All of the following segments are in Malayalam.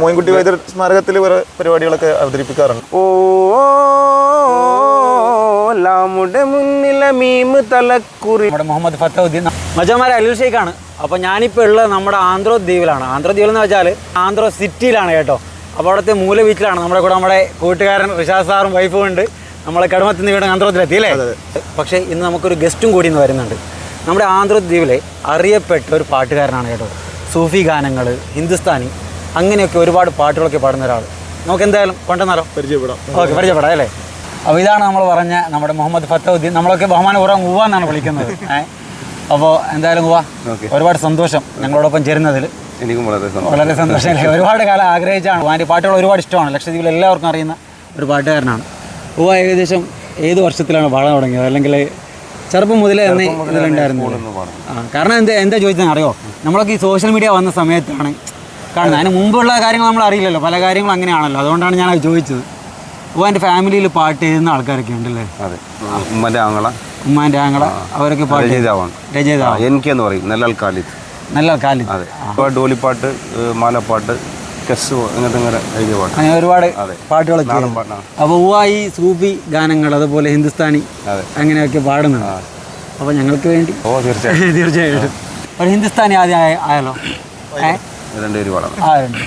മോയിൻകുട്ടി വൈദ്യർ സ്മാരകത്തിൽ വേറെ പരിപാടികളൊക്കെ അവതരിപ്പിക്കാറുണ്ട്. ഓ ലാമുടെ മുന്നിലെ മീമ് തലക്കുറി. നമ്മുടെ മുഹമ്മദ് ഫത്തൗദ്ദീൻ മജമാരെ അലിൽ ഷെയ്ഖാണ്. അപ്പൊ ഞാനിപ്പോ ഉള്ളത് നമ്മുടെ ആന്ധ്രോ ദ്വീപിലാണ്. ആന്ധ്രോ ദ്വീപ് എന്ന് വെച്ചാൽ ആന്ധ്രോ സിറ്റിയിലാണ് കേട്ടോ. അപ്പൊ അവിടുത്തെ മൂല ബീച്ചിലാണ് നമ്മുടെ കൂടെ നമ്മുടെ കൂട്ടുകാരൻ റിഷാദ് സാറും വൈഫും ഉണ്ട്. നമ്മളെ കടമത്തിൽ വീട് ആന്ധ്രോത്തിലെത്തി അല്ലേ? പക്ഷേ ഇന്ന് നമുക്കൊരു ഗസ്റ്റും കൂടി ഇന്ന് വരുന്നുണ്ട്. നമ്മുടെ ആന്ധ്രദ്വീപിലെ അറിയപ്പെട്ട ഒരു പാട്ടുകാരനാണ് കേട്ടോ. സൂഫി ഗാനങ്ങൾ ഹിന്ദുസ്ഥാനി അങ്ങനെയൊക്കെ ഒരുപാട് പാട്ടുകളൊക്കെ പാടുന്ന ഒരാൾ നമുക്ക് എന്തായാലും കൊണ്ടുവന്നാലോ? പരിചയപ്പെടാം. ഓക്കെ പരിചയപ്പെടാം അല്ലേ? അപ്പോൾ ഇതാണ് നമ്മൾ പറഞ്ഞ നമ്മുടെ മുഹമ്മദ് ഫത്തഹുദ്ദീൻ. നമ്മളൊക്കെ ബഹുമാനപൂർവം ഉവ എന്നാണ് വിളിക്കുന്നത്. ഏഹ് അപ്പോൾ എന്തായാലും ഉവ ഒരുപാട് സന്തോഷം ഞങ്ങളോടൊപ്പം ചേരുന്നതിൽ എനിക്കും വളരെ സന്തോഷം. വളരെ സന്തോഷം ഒരുപാട് കാലം ആഗ്രഹിച്ചാണ്. അതിന്റെ പാട്ടുകൾ ഒരുപാട് ഇഷ്ടമാണ്. ലക്ഷദ്വീപിൽ എല്ലാവർക്കും അറിയുന്ന ഒരു പാട്ടുകാരനാണ്. ഉവ ഏകദേശം ഏത് വർഷത്തിലാണ് പാടാൻ തുടങ്ങിയത്? അല്ലെങ്കിൽ ചെറുപ്പം മുതലേ തന്നെ ഇതിലുണ്ടായിരുന്നു ആ കാരണം എന്താ എന്താ ചോദിച്ചത് അറിയോ? നമ്മളൊക്കെ ഈ സോഷ്യൽ മീഡിയ വന്ന സമയത്താണ്. കാണുന്നത് അതിന് മുമ്പുള്ള കാര്യങ്ങൾ നമ്മൾ അറിയില്ലല്ലോ. പല കാര്യങ്ങളും അങ്ങനെയാണല്ലോ. അതുകൊണ്ടാണ് ഞാൻ അത് ചോദിച്ചത്. അപ്പോൾ എന്റെ ഫാമിലിയിൽ പാട്ട് ചെയ്യുന്ന ആൾക്കാരൊക്കെ ഉണ്ടല്ലേ? അതെ. ഉമ്മന്റെ ആങ്ങള. ഉമ്മാന്റെ ആങ്ങള. അവരൊക്കെ പാട്ട് രചയിതാവാണ്. രചയിതാവ്. എനിക്കെന്ന് പറയും. നല്ല കാലിത്ത് നല്ല കാലി അതെ ഡോലിപ്പാട്ട് മാലപ്പാട്ട് കെസ് അങ്ങനത്തെ ഇങ്ങനെ എഴുതിയ പാട്ട് അങ്ങനെ ഒരുപാട് അതെ. പാട്ടുകളൊക്കെ നാടൻ പാട്ടാണ് അപ്പോൾ ഉവ്വ ഈ സൂഫി ഗാനങ്ങൾ അതുപോലെ ഹിന്ദുസ്ഥാനി അതെ അങ്ങനെയൊക്കെ പാടുന്നുണ്ട് അപ്പോൾ ഞങ്ങൾക്ക് വേണ്ടി ഓ തീർച്ചയായും തീർച്ചയായിട്ടും ഒരു ഹിന്ദുസ്ഥാനി ആദ്യം ആയ- ആയാലോ ഏ രണ്ടുപേരും പാടാം ആ ഉണ്ട്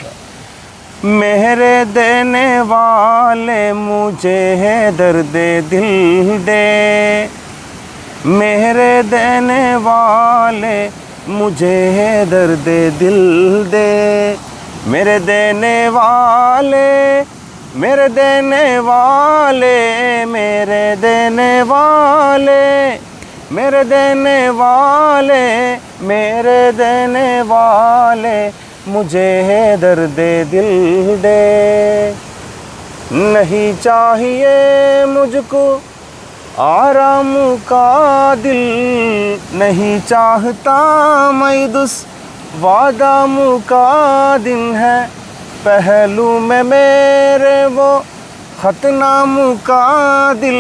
मेरे देने वाले मुझे है दर्द दिल दे मेरे देने वाले मुझे है दर्द दिल दे मेरे देने वाले, मेरे देने वाले, मेरे देने वाले, मेरे देने वाले, मेरे देने वाले, मुझे है दर्द दिल दे। नहीं चाहिए मुझको आराम का दिल, नहीं चाहता मैं दुस वादा मुका दिन है। पहलू में मेरे वो खतना मुका दिल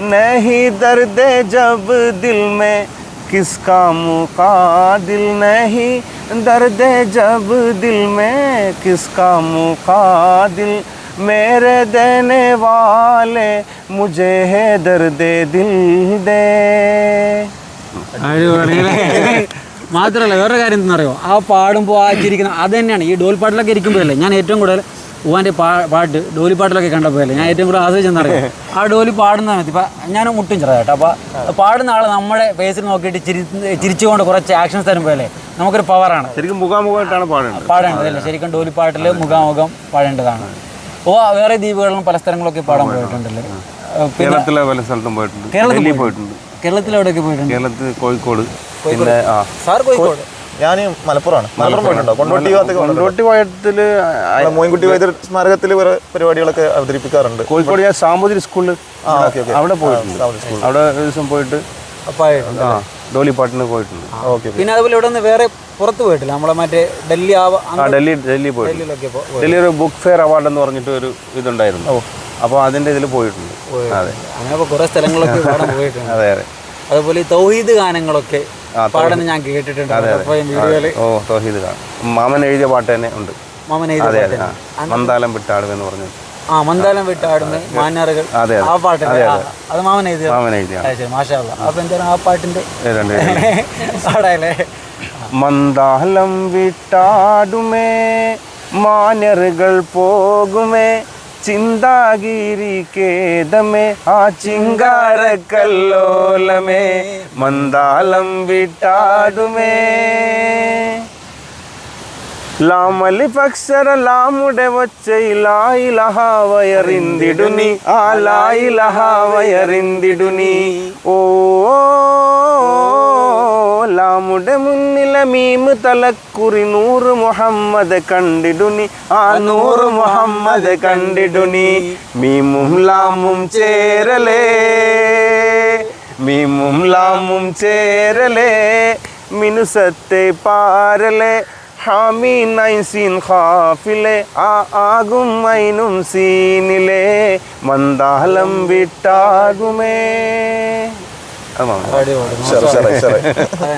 नहीं दर्द जब दिल में। किसका मुका दिल नहीं दर्द जब दिल में। किसका मुका दिल मेरे देने वाले, मुझे है दर्द दिल दे। अरे മാത്രമല്ല വേറൊരു കാര്യം എന്താണെന്നറിയോ ആ പാടുമ്പോൾ ആ ചിരിക്കുന്ന അത് തന്നെയാണ് ഈ ഡോൽ പാട്ടിലൊക്കെ ഇരിക്കുമ്പോഴല്ലേ ഞാൻ ഏറ്റവും കൂടുതൽ ഉവാന്റെ പാ പാട്ട് ഡോലി പാട്ടിലൊക്കെ കണ്ടപ്പോഴല്ലേ ഞാൻ ഏറ്റവും കൂടുതൽ ആസ്വദിച്ചെന്നറിയോ ആ ഡോലി പാടുന്ന സമയത്ത് ഇപ്പം ഞാൻ മുട്ടും ചെറുതായിട്ട് അപ്പോൾ പാടുന്ന ആൾ നമ്മുടെ ഫേസിൽ നോക്കിയിട്ട് ചിരി ചിരിച്ചുകൊണ്ട് കുറച്ച് ആക്ഷൻസ് തരുമ്പോഴല്ലേ നമുക്കൊരു പവറാണ് ശരിക്കും മുഖാമുഖമായിട്ടാണ് പാടേണ്ടത്. പാടേണ്ടത് അല്ലേ? ശരിക്കും ഡോലിപ്പാട്ടിൽ മുഖാമുഖം പാടേണ്ടതാണ്. ഓ വേറെ ദ്വീപുകളിലും പല സ്ഥലങ്ങളൊക്കെ പാടാൻ പോയിട്ടുണ്ടല്ലേ കേരളത്തിലെ പല സ്ഥലത്തും പോയിട്ടുണ്ട്. കേരളത്തിൽ ഡൽഹി കേരളത്തിലെവിടെയൊക്കെ പോയിട്ടുണ്ട്? കേരളത്തിൽ കോഴിക്കോട് പിന്നെ ആ. സാർ കോഴിക്കോട്? ഞാൻ മലപ്പുറമാണ്. മലപ്പുറം. പോയിട്ടുണ്ടോ? കൊണ്ടോട്ടി കൊണ്ടോട്ടി വയറ്റിൽ നമ്മളെ മോയിൻകുട്ടി വൈദ്യർ സ്മാരകത്തിൽ വേറെ പരിപാടികളൊക്കെ അവതരിപ്പിക്കാറുണ്ട്. കോഴിക്കോട് ഞാൻ സാമൂതിരി സ്കൂളിൽ അവിടെ പോയിട്ടുണ്ട്. അവിടെ ഒരു ദിവസം പോയിട്ട് ഡോലിപ്പാട്ടിന് പോയിട്ടുണ്ട്. ഓക്കെ പിന്നെ അതുപോലെ ഇവിടെ നിന്ന് വേറെ പുറത്ത് പോയിട്ടില്ല. നമ്മളെ മറ്റേ ഡൽഹി ഡൽഹി ഡൽഹി പോയി ഡൽഹിയിലൊക്കെ പോ- ഡൽഹി ഒരു ബുക്ക് ഫെയർ അവാർഡ് എന്ന് പറഞ്ഞിട്ട് ഒരു ഇതുണ്ടായിരുന്നു. അപ്പോൾ അതിന്റെ ഇതിൽ പോയിട്ടുണ്ട്. അതെ. അങ്ങനെ കുറേ സ്ഥലങ്ങളൊക്കെ പാടാൻ പോയിട്ടുണ്ട്. അതെ അതെ. അതുപോലെ ഈ തൗഹീദ് ഗാനങ്ങളൊക്കെ പാടുന്ന ഞാൻ കേട്ടിട്ടുണ്ട്. അപ്പോൾ വീഡിയോയിൽ ഓ തൗഹീദ് ഗാനം. മാമൻ എഴുതിയ പാട്ട് തന്നെ ഉണ്ട്. മാമൻ അതെ എഴുതി അതെ. മന്ദാലം വിട്ടാടും എന്ന് പറഞ്ഞു. ആ മന്ദാലം വിട്ടാടുന്ന മാന്നാറുകൾ ആ പാട്ട് അത് മാമൻ എഴുതിയ മാമൻ എഴുതിയ. മാഷാ അപ്പൊ എന്തായാലും ആ പാട്ടിന്റെ പാടാല്ലേ? മന്ദാലം വിട്ടാടുമേ മാനറുകൾ പോകുമേ ചിന്താഗിരി കേദമേ ആ ചിങ്കാര കല്ലോലമേ മന്ദാലം വിട്ടാടുമേ లామలి పక్షర లాముడే వచ్చే లాయి లహావయరిందిడుని ఆ లాయి లహావయరిందిడుని ఓ കോലാമുടെ മുന്നില മീമ് തലക്കുറി നൂറ് മുഹമ്മദ് കണ്ടിടുനി ആ നൂറ് മുഹമ്മദ് കണ്ടിടുനി മീമും ലാമും ചേരലേ. മീമും ലാമും ചേരലേ. മിനുസത്തെ പാരലേ. ഹാമി നൈസീൻ ഹാഫിലെ. ആ ആകും മൈനും സീനിലെ. മന്ദാലം വിട്ടാകുമേ.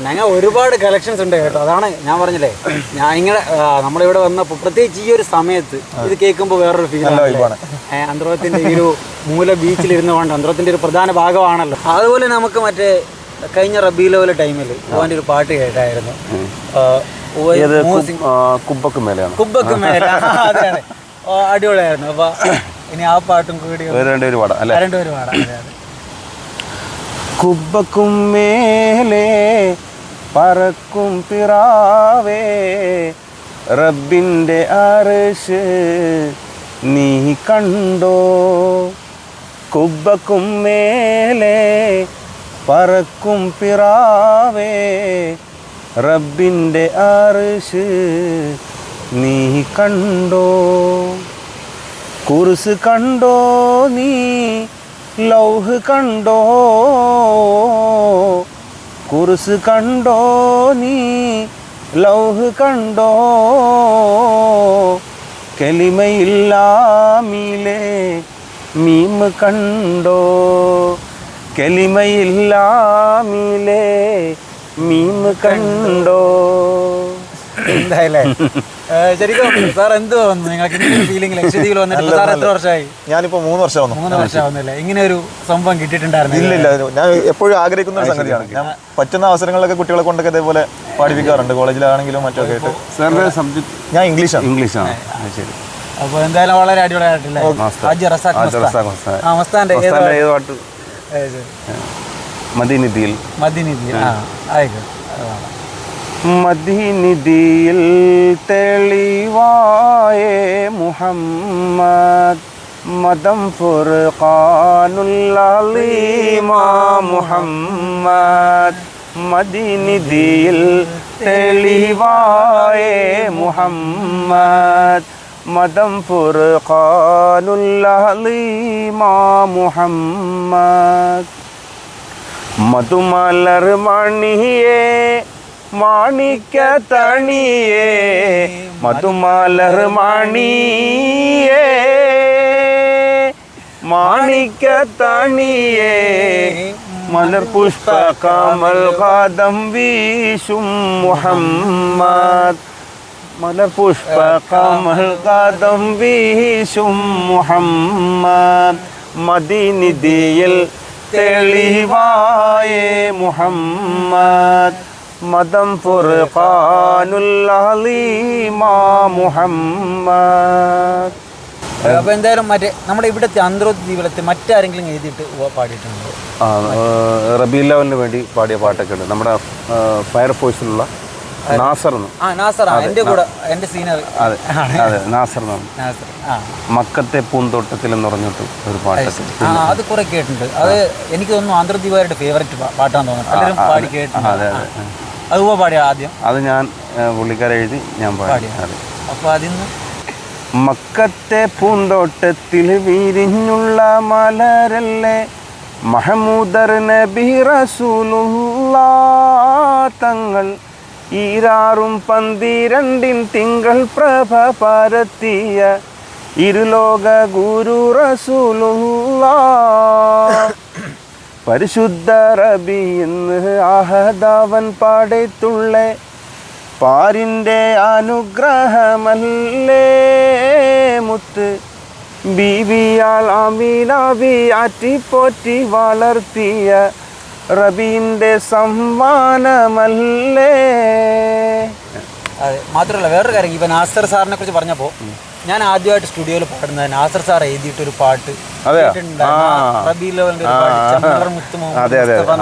ഞങ്ങൾ ഒരുപാട് കളക്ഷൻസ് ഉണ്ട് കേട്ടോ. അതാണ് ഞാൻ പറഞ്ഞില്ലേ ഞാൻ ഇങ്ങനെ നമ്മളിവിടെ വന്നപ്പോൾ പ്രത്യേകിച്ച് ഈ ഒരു സമയത്ത് ഇത് കേൾക്കുമ്പോൾ വേറൊരു ഫീൽ. അന്ത്രത്തിന്റെ ഈ ഒരു മൂല ബീച്ചിൽ ഇരുന്നുകൊണ്ട് അന്ത്രത്തിന്റെ ഒരു പ്രധാന ഭാഗമാണല്ലോ. അതുപോലെ നമുക്ക് മറ്റേ കഴിഞ്ഞ റബി ലെവൽ ടൈമിൽ ഓന്റെ ഒരു പാട്ട് കേട്ടായിരുന്നു. കുബക്ക് ഓ- ഏത് മൂസിങ് കു- ആ, കുബ്ബക്ക് മേലെയാണ്? കുബ്ബക്ക് മേലെ. അടിപൊളിയായിരുന്നു. അപ്പൊ ഇനി ആ പാട്ടും കൂടി രണ്ടുപേര് പാടാം രണ്ടുപേരും പാടാം. കുബ്ബക്കും മേലെ പറക്കും പിറാവേ. റബ്ബിന്റെ അറിഷ് നീ കണ്ടോ? കുബക്കും മേലെ പറക്കും പിറാവേ. റബ്ബിന്റെ അറിഷ് നീ കണ്ടോ? കുറിസ് കണ്ടോ നീ? ലൗഹ് കണ്ടോ? കുർസ് കണ്ടോ നീ? ലൗഹ് കണ്ടോ? കെലിമയില്ലാമിലെ മീമ് കണ്ടോ? കെലിമയില്ലാമിലെ മീമ് കണ്ടോ? എന്തായാലേ? ശരിക്കും സാർ എന്ത് തോന്നുന്നു നിങ്ങൾക്ക് ഇങ്ങനെ ഒരു ഫീലിംഗ് ലക്ഷദ്വീപിൽ വന്നിട്ട് സാർ എത്ര വർഷമായി? ഞാനിപ്പോ മൂന്ന് വർഷം വന്നു മൂന്ന് വർഷം ആവുന്നില്ലേ? ഇങ്ങനെ ഒരു സംഭവം കിട്ടിയിട്ടുണ്ടായിരുന്നു ഇല്ല ഇല്ല. ഞാൻ എപ്പോഴും ആഗ്രഹിക്കുന്ന ഒരു സംഗതിയാണ്. ഞാൻ പറ്റുന്ന അവസരങ്ങളിലൊക്കെ കുട്ടികളെ കൊണ്ടൊക്കെ ഇതേപോലെ പഠിപ്പിക്കാറുണ്ട് കോളേജിലാണെങ്കിലും മറ്റൊക്കെ ആയിട്ട്. സാറിന്റെ സബ്ജക്ട് ഞാൻ ഇംഗ്ലീഷാണ്. ഇംഗ്ലീഷാണ്. അപ്പൊ ശരി. അപ്പോൾ എന്തായാലും വളരെ അടിപൊളിയായിട്ടില്ലേ. ഹാജി റസാഖ്. ആ മസ്താന്റെ ഏത് പാട്ട്. മദീനിധിയിൽ മദിനിധി ആ ആയിക്കോട്ടെ. മദീനിധിയിൽ തെളിവായേ മുഹമ്മദ് മദം ഫുർഖാനുല്ലീമാ മുഹമ്മദ് മദീനിധിയിൽ തെളിവായേ മുഹമ്മദ് മദം ഫുർഖാനുല്ലീമാ മുഹമ്മദ് മധുമലർ മണിയേ മാണിക്ക തണിയേ മധുമാലർ മണിയേ. മാണിക്ക തണിയേ മലർ പുഷ്പ കമൽ കാദം വീശും മുഹമ്മദ്. മലർപുഷ്പ കമൽ കാദം വീശും മുഹമ്മദ്. മദീനിധിയിൽ തെളിവായേ മുഹമ്മദ്. മദം മുഹമ്മദ്. അപ്പൊ എന്തായാലും മറ്റേ നമ്മുടെ ഇവിടുത്തെ അന്തർദ്വീപിലത്തെ മറ്റാരെങ്കിലും എഴുതിയിട്ട് പാടിയിട്ടുണ്ടോ? ആ റബി ലെവലിന് വേണ്ടി പാടിയ പാട്ടൊക്കെ ഉണ്ട് നമ്മുടെ ഫയർഫോഴ്സിലുള്ള നാസർ മക്കത്തെ പൂന്തോട്ടത്തിൽ എന്ന് പറഞ്ഞിട്ട് ഒരു പാട്ടൊക്കെ ആ അത് കുറെ കേട്ടിട്ടുണ്ട്. അത് എനിക്ക് തോന്നുന്നു ആന്ധ്രദ്വീപുകാരുടെ ഫേവററ്റ് പാട്ടാന്ന് തോന്നുന്നു. പാടി കേട്ടിട്ടുണ്ട്. അതെ പാടിയ ആദ്യം? അത് ഞാൻ പുള്ളിക്കാരെ എഴുതി ഞാൻ പാടി. അപ്പോൾ അതിന്ന്? മക്കത്തെ പൂന്തോട്ടത്തിൽ വിരിഞ്ഞുള്ള മലരല്ലേ മഹമൂദർ നബി റസൂലുള്ള തങ്ങൾ ഈരാറും പന്തിരണ്ടിൻ തിങ്കൾ പ്രഭ പരത്തിയ ഇരുലോക ഗുരു റസൂലുള്ള പരിശുദ്ധ റബി എന്ന് ആഹദാവൻ പാടത്തുള്ള പാരിന്റെ അനുഗ്രഹമല്ലേ മുത്ത്. ബീവിയാൽ അമീനാബി ആറ്റിപ്പോറ്റി വളർത്തിയ റബീന്റെ സമ്മാനമല്ലേ അതെ മാത്രമല്ല വേറൊരു കാര്യം ഇപ്പം നാസർ സാറിനെ കുറിച്ച് പറഞ്ഞപ്പോൾ ഞാൻ ആദ്യമായിട്ട് സ്റ്റുഡിയോയിൽ പാടുന്നത് നാസർ സാർ എഴുതിയിട്ടൊരു പാട്ട്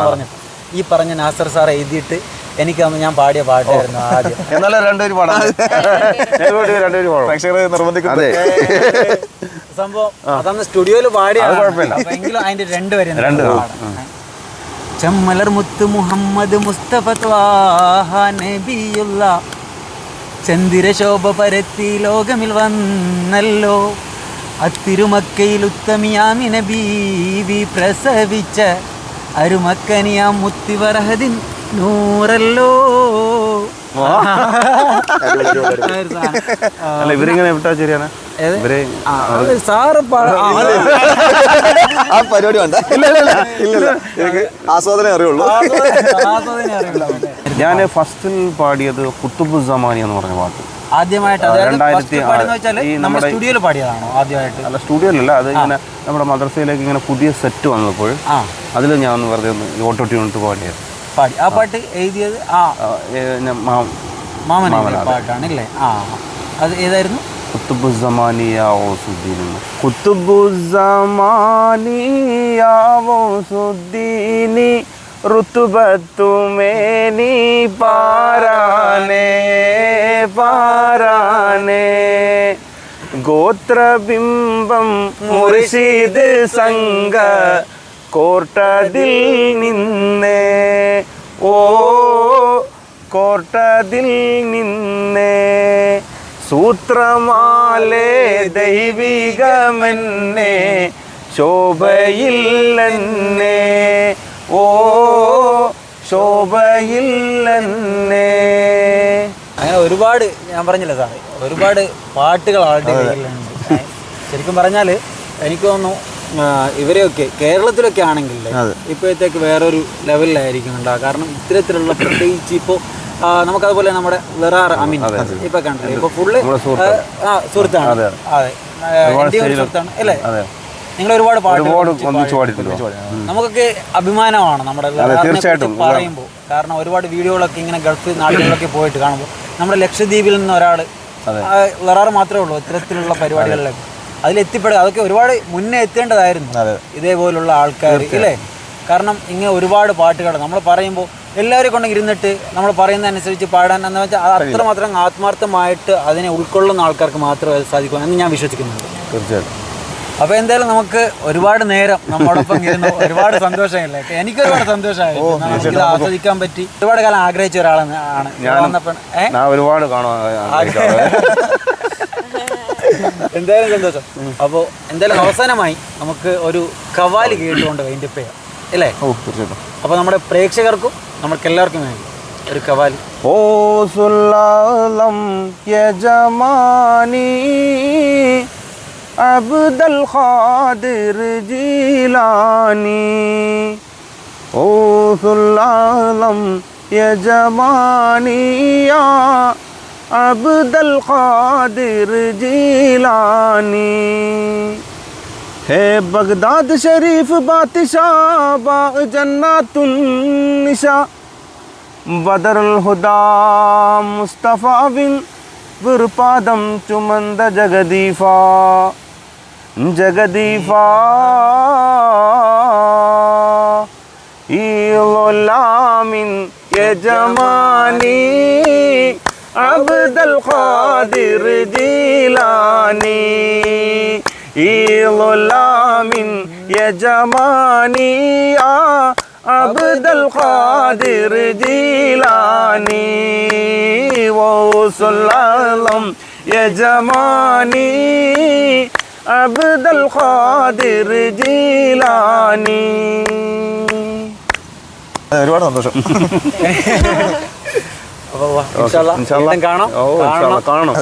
പറഞ്ഞു ഈ പറഞ്ഞ നാസർ സാർ എഴുതിയിട്ട് എനിക്ക് അന്ന് ഞാൻ പാടിയ പാട്ടായിരുന്നു ആദ്യം. എന്നാലും രണ്ടുപേരും പാടാം. രണ്ടുപേരും സംഭവം അതന്ന് സ്റ്റുഡിയോയിൽ പാടിയ അത് കുഴപ്പമില്ല. എങ്കിലും അതിന്റെ രണ്ട് വരെ രണ്ട് ചെമ്മലർ മുത്ത് മുഹമ്മദ് മുസ്തഫ നബിയുള്ള. ചന്ദ്രശോഭ പരത്തി ലോകമിൽ വന്നല്ലോ. അത്തിരുമക്കയിൽ ഉത്തമിയാമിന ബീവി പ്രസവിച്ച അരുമക്കനിയാം മുത്തിവറഹദിൻ നൂറല്ലോ. അല്ല ഇവരിങ്ങനെ വിട്ടാ ശരിയാണ്? സാറ് ആ, പരിപാടി വേണ്ട. ഇല്ല ഇല്ല ഇല്ല. ആസ്വാദനം അറിയുള്ളൂ. ആസ്വദനെ അറിയില്ല. ഞാൻ ഫസ്റ്റിൽ പാടിയത് കുത്തുബു സമാനി എന്ന് പറഞ്ഞ പാട്ട്. ആദ്യമായിട്ട് ഈ നമ്മുടെ സ്റ്റുഡിയോയിൽ പാടിയതാണോ ആദ്യമായിട്ട്? അല്ല സ്റ്റുഡിയോയിലല്ല. അത് ഇങ്ങനെ നമ്മുടെ മദ്രസയിലേക്ക് ഇങ്ങനെ പുതിയ സെറ്റ് വന്നപ്പോൾ അതിൽ ഞാൻ ഒന്ന് വെറുതെ ഒന്ന് ഓട്ടോ ട്യൂണിട്ട് പാടിയത്. പാടി. ആ പാട്ട് എഴുതിയത് ആ. ആ, ഏ, ഞാൻ പാട്ടാണ് ഇല്ലേ ആ. അത് ഏതായിരുന്നു? കുത്തുബു സമാനിയ ഓസുദ്ദീൻ. കുത്തുബു സമാനിയാവോ സുദ്ദീനി ഋതുബത്തുമേനി പാരാനേ പാരാനേ ഗോത്രബിംബം മുറിശീത് സംഘ കോർട്ടതിൽ നിന്നേ. ഓ കോർട്ടതിൽ നിന്നേ. സൂത്രമാലേ ദൈവികമെന്നേ ശോഭയില്ലെന്നെ. ഓ ശോഭയില്ലെന്നെ. അങ്ങനെ ഒരുപാട് ഞാൻ പറഞ്ഞില്ല സാറേ ഒരുപാട് പാട്ടുകൾ ആളുടെ കയ്യിലുണ്ട്. ശരിക്കും പറഞ്ഞാൽ എനിക്ക് തോന്നുന്നു ഇവരെയൊക്കെ കേരളത്തിലൊക്കെ ആണെങ്കിൽ ഇപ്പോഴത്തേക്ക് വേറൊരു ലെവലിലായിരിക്കും ഉണ്ടാവുക. കാരണം ഇത്തരത്തിലുള്ള പ്രത്യേകിച്ച് ഇപ്പോൾ നമുക്കതുപോലെ നമ്മുടെ വെറാർ അമീൻ ഇപ്പൊ കണ്ടില്ലേ? ഇപ്പൊ ഫുള്ള് ആ സുഹൃത്താണ്. അതെ സുഹൃത്താണ് അല്ലേ? നിങ്ങൾ ഒരുപാട് പാട്ട് ഒരുപാട് ഒന്നിച്ച് പാടിയിട്ടുണ്ട് നമുക്കൊക്കെ അഭിമാനമാണ് നമ്മുടെ തീർച്ചയായിട്ടും. പറയുമ്പോൾ. കാരണം ഒരുപാട് വീഡിയോകളൊക്കെ ഇങ്ങനെ ഗൾഫ് നാടുകളിലൊക്കെ പോയിട്ട് കാണുമ്പോൾ നമ്മുടെ ലക്ഷദ്വീപിൽ നിന്ന് ഒരാൾ വേറാറ് മാത്രമേ ഉള്ളൂ ഇത്തരത്തിലുള്ള പരിപാടികളിലൊക്കെ. അതിലെത്തിപ്പെടുക അതൊക്കെ ഒരുപാട് മുന്നേ എത്തേണ്ടതായിരുന്നു. ഇതേപോലുള്ള ആൾക്കാർ ഇല്ലേ? കാരണം ഇങ്ങനെ ഒരുപാട് പാട്ടുകൾ നമ്മൾ പറയുമ്പോൾ എല്ലാവരും കൊണ്ട് ഇരുന്നിട്ട് നമ്മൾ പറയുന്നതനുസരിച്ച് പാടാൻ എന്ന് വെച്ചാൽ അത് അത്രമാത്രം ആത്മാർത്ഥമായിട്ട് അതിനെ ഉൾക്കൊള്ളുന്ന ആൾക്കാർക്ക് മാത്രമേ സാധിക്കൂ എന്ന് ഞാൻ വിശ്വസിക്കുന്നുണ്ട്. തീർച്ചയായിട്ടും. അപ്പൊ എന്തായാലും നമുക്ക് ഒരുപാട് നേരം നമ്മോടൊപ്പം ഇരുന്നു. ഒരുപാട് സന്തോഷമില്ലേ എനിക്ക് ഒരുപാട് സന്തോഷമായി ഇത് ആസ്വദിക്കാൻ പറ്റി. ഒരുപാട് കാലം ആഗ്രഹിച്ച ഒരാളാണ് ആണ്. ഞാൻ ഒരുപാട് കാണാൻ എന്തായാലും സന്തോഷം. അപ്പോൾ എന്തായാലും അവസാനമായി നമുക്ക് ഒരു കവാലി കേട്ടുകൊണ്ട് വൈൻഡ് അപ്പ് ചെയ്യാം അല്ലേ അപ്പോൾ നമ്മുടെ പ്രേക്ഷകർക്കും നമുക്ക് എല്ലാവർക്കും വേണ്ടി ഒരു കവാലി. ഓ സുല്ലാലം യജമാനി عبد القادر جیلانی، اوس العالم یہ جوانی یا عبد القادر جیلانی۔ ہے بغداد شریف بادشاہ باغ جنات النشا بدر الہدا مصطفیٰ بن برپادم چمند جگدیفا۔ ജഗദീഫ ജഗദീഫ ഈലാമിൻ യജമാനി അബ്ദൽ ഖാദിർ ജീലാനി ഈലാമിൻ യജമാനി ആ അബ്ദൽ ഖാദിർ ജീലാനി വൗസുല്ലം യജമാനി അബ്ദൽ ഖാദിർ ജീലാനി. ഒരുപാട് സന്തോഷം. കാണാം. കാണാം. കാണാം കാണും